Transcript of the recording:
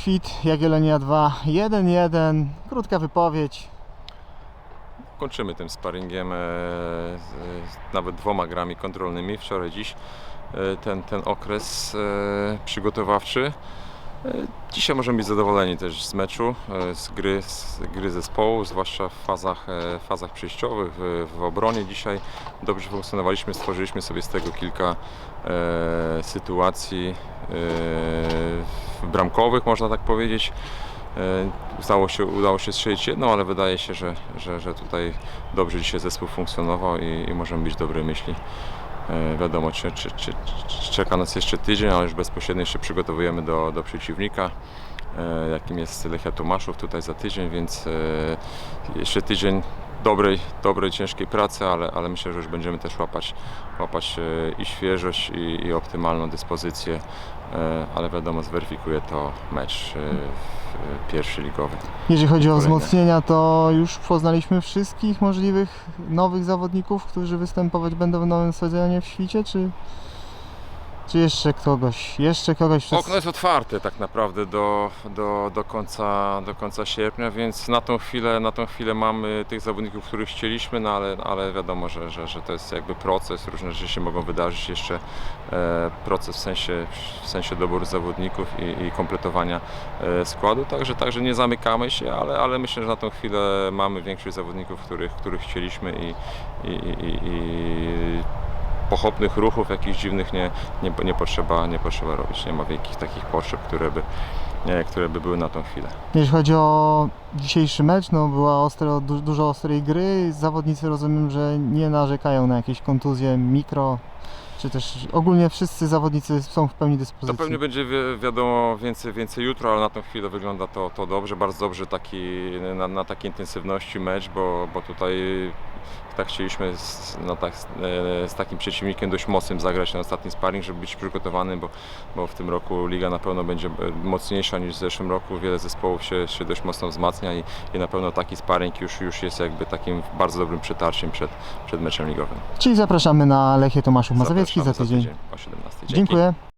Świt, Jagiellonia 2, 1-1. Krótka wypowiedź. Kończymy tym sparingiem, e, z nawet dwoma grami kontrolnymi. Wczoraj, dziś e, ten, ten okres e, przygotowawczy. E, Dzisiaj możemy być zadowoleni też z meczu, e, z gry, z gry zespołu, zwłaszcza w fazach, e, fazach przejściowych, w, w obronie. Dzisiaj dobrze funkcjonowaliśmy, stworzyliśmy sobie z tego kilka e, sytuacji e, bramkowych, można tak powiedzieć. E, Udało się, udało się strzelić jedną, ale wydaje się, że, że, że tutaj dobrze dzisiaj zespół funkcjonował i, i możemy być dobrej myśli. E, Wiadomo, czy, czy, czy, czeka nas jeszcze tydzień, ale już bezpośrednio się przygotowujemy do, do przeciwnika, e, jakim jest Lechia Tomaszów tutaj za tydzień, więc e, jeszcze tydzień dobrej, dobrej, ciężkiej pracy, ale, ale myślę, że już będziemy też łapać, łapać e, i świeżość, i, i optymalną dyspozycję, e, ale wiadomo, zweryfikuje to mecz e, pierwszy ligowy. Jeżeli chodzi o wzmocnienia, to już poznaliśmy wszystkich możliwych nowych zawodników, którzy występować będą w nowym sezonie w Świcie, czy, czy jeszcze kogoś? Jeszcze kogoś przez... Okno jest otwarte tak naprawdę do, do, do, końca, do końca sierpnia, więc na tą chwilę, na tą chwilę mamy tych zawodników, których chcieliśmy, no ale, ale wiadomo, że, że, że to jest jakby proces, różne rzeczy się mogą wydarzyć jeszcze e, proces w sensie, w sensie doboru zawodników i, i kompletowania e, składu, także, także nie zamykamy się, ale, ale myślę, że na tą chwilę mamy większość zawodników, których, których chcieliśmy i, i, i, i, pochopnych ruchów jakichś dziwnych nie, nie, nie, potrzeba, nie potrzeba robić. Nie ma wielkich takich potrzeb, które by, nie, które by były na tą chwilę. Jeżeli chodzi o dzisiejszy mecz, no była ostro, du, dużo ostrej gry. Zawodnicy rozumiem, że nie narzekają na jakieś kontuzje mikro, czy też ogólnie wszyscy zawodnicy są w pełni To dyspozycji. pewnie będzie wi- wiadomo więcej, więcej jutro, ale na tą chwilę wygląda to, to dobrze, bardzo dobrze taki, na, na takiej intensywności mecz, bo, bo tutaj tak chcieliśmy z, no tak, z, e, z takim przeciwnikiem dość mocnym zagrać na ostatni sparring, żeby być przygotowanym, bo, bo w tym roku liga na pewno będzie e, mocniejsza niż w zeszłym roku. Wiele zespołów się, się dość mocno wzmacnia i, i na pewno taki sparring już, już jest jakby takim bardzo dobrym przetarciem przed, przed meczem ligowym. Czyli zapraszamy na Lechię Tomaszów Mazowiecki za Zapraszamy tydzień. o 17. Dzięki. Dziękuję.